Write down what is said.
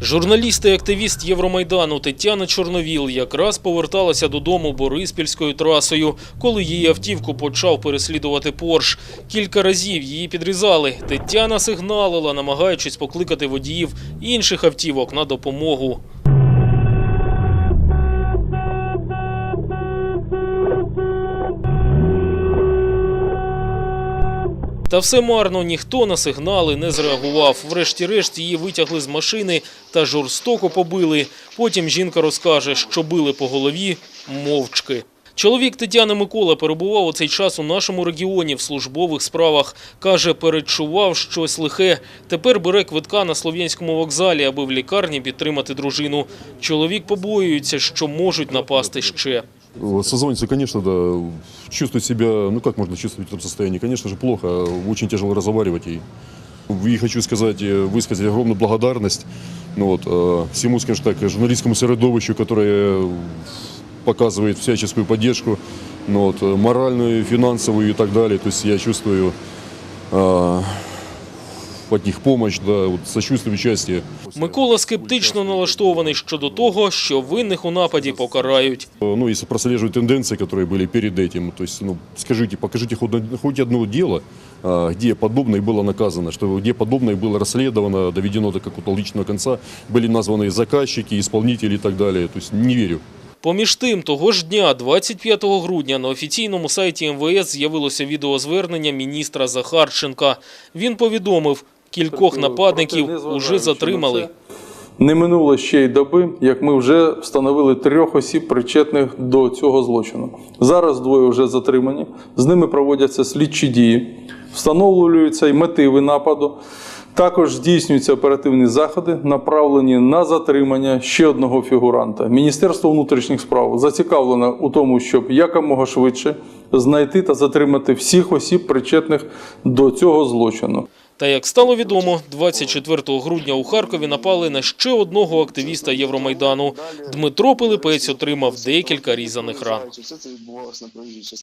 Журналіст і активіст Євромайдану Тетяна Чорновіл якраз поверталася додому Бориспільською трасою, коли її автівку почав переслідувати Порш. Кілька разів її підрізали. Тетяна сигналила, намагаючись покликати водіїв інших автівок на допомогу. Та все марно, ніхто на сигнали не зреагував. Врешті-решт її витягли з машини та жорстоко побили. Потім жінка розкаже, що били по голові мовчки. Чоловік Тетяни Микола перебував у цей час у нашому регіоні в службових справах. Каже, передчував щось лихе. Тепер бере квитка на Слов'янському вокзалі, аби в лікарні підтримати дружину. Чоловік побоюється, що можуть напасти ще. Вот Созвониться, конечно, да, чувствовать себя, ну как можно чувствовать в этом состоянии? Конечно же, плохо, очень тяжело разговаривать. И, и хочу сказать, э, высказать огромную благодарность ну, вот, э, всему, скажем так, журналистскому средовищу, которое э, показывает всяческую поддержку, ну, вот, э, моральную, финансовую и так далее. То есть я чувствую э, от них помощь, да, вот, сочувствие, участие. Микола скептично налаштований щодо того, що винних у нападі покарають. Ну, если прослеживать тенденции, которые были перед этим, то есть, ну, скажите, покажите хоть, хоть одно дело, а, где подобное было наказано, что где подобное было расследовано, доведено до какого-то личного конца, были названы заказчики, исполнители и так далее. То есть не верю. Поміж тим, того ж дня, 25 грудня, на офіційному сайті МВС з'явилося відеозвернення міністра Захарченка. Він повідомив, кількох нападників уже затримали. Не минуло ще й доби, як ми вже встановили трьох осіб, причетних до цього злочину. Зараз двоє вже затримані, з ними проводяться слідчі дії, встановлюються й мотиви нападу. Також здійснюються оперативні заходи, направлені на затримання ще одного фігуранта. Міністерство внутрішніх справ зацікавлено у тому, щоб якомога швидше знайти та затримати всіх осіб, причетних до цього злочину. Та як стало відомо, 24 грудня у Харкові напали на ще одного активіста Євромайдану. Дмитро Пилипець отримав декілька різаних ран.